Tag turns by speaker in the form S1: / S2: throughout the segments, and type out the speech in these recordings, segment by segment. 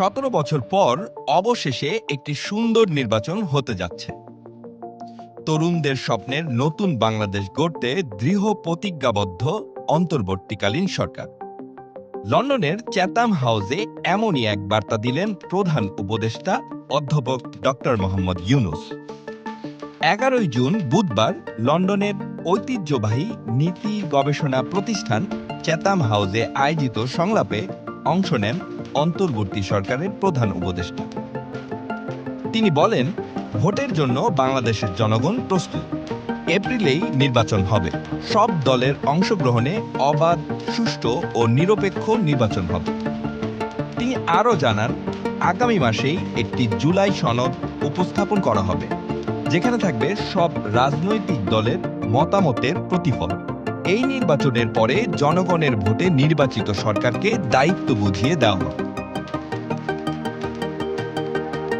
S1: সতেরো বছর পর অবশেষে একটি সুন্দর নির্বাচন হতে যাচ্ছে। তরুণদের স্বপ্নের নতুন বাংলাদেশ গড়তে দৃঢ় প্রতিজ্ঞাবদ্ধ অন্তর্বর্তীকালীন সরকার। লন্ডনের চ্যাতাম হাউসে এমনই এক বার্তা দিলেন প্রধান উপদেষ্টা অধ্যাপক ডক্টর মোহাম্মদ ইউনুস। এগারোই জুন বুধবার লন্ডনের ঐতিহ্যবাহী নীতি গবেষণা প্রতিষ্ঠান চ্যাতাম হাউসে আয়োজিত সংলাপে অংশ নেন অন্তর্বর্তী সরকারের প্রধান উপদেষ্টা। তিনি বলেন, ভোটের জন্য বাংলাদেশের জনগণ প্রস্তুত। এপ্রিলেই নির্বাচন হবে। সব দলের অংশগ্রহণে অবাধ, সুষ্ঠু ও নিরপেক্ষ নির্বাচন হবে। তিনি আরও জানান, আগামী মাসেই একটি জুলাই সনদ উপস্থাপন করা হবে, যেখানে থাকবে সব রাজনৈতিক দলের মতামতের প্রতিফলন। এই নির্বাচনের পরে জনগণের ভোটে নির্বাচিত সরকারকে দায়িত্ব বুঝিয়ে দেওয়া হবে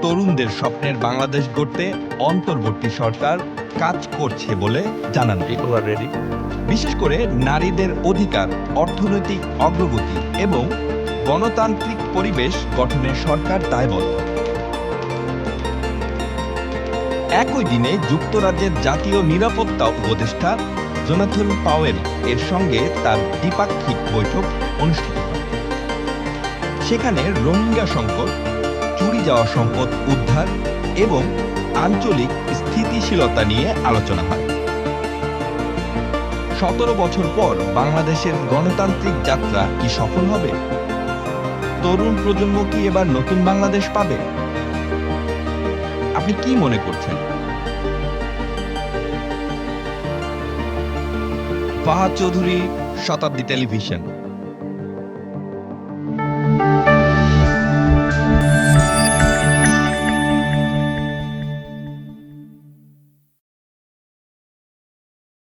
S1: তরুণদের স্বপ্নের বাংলাদেশ গড়তে অন্তর্বর্তী সরকার কাজ করছে বলে জানান. বিশেষ করে নারীদের অধিকার অর্থনৈতিক অগ্রগতি এবং গণতান্ত্রিক পরিবেশ গঠনে সরকার দায়বদ্ধ। একই দিনে যুক্তরাজ্যের জাতীয় নিরাপত্তা উপদেষ্টা জোনাথন পাওয়েল এর সঙ্গে তার দ্বিপাক্ষিক বৈঠক অনুষ্ঠিত হয়। সেখানে রোহিঙ্গা সংকট, চুরি যাওয়া সম্পদ উদ্ধার এবং আঞ্চলিক স্থিতিশীলতা নিয়ে আলোচনা হয়। সতেরো বছর পর বাংলাদেশের গণতান্ত্রিক যাত্রা কি সফল হবে? তরুণ প্রজন্ম কি এবার নতুন বাংলাদেশ পাবে? আপনি কি মনে করছেন? ফাহাদ চৌধুরী শতাব্দী টেলিভিশন।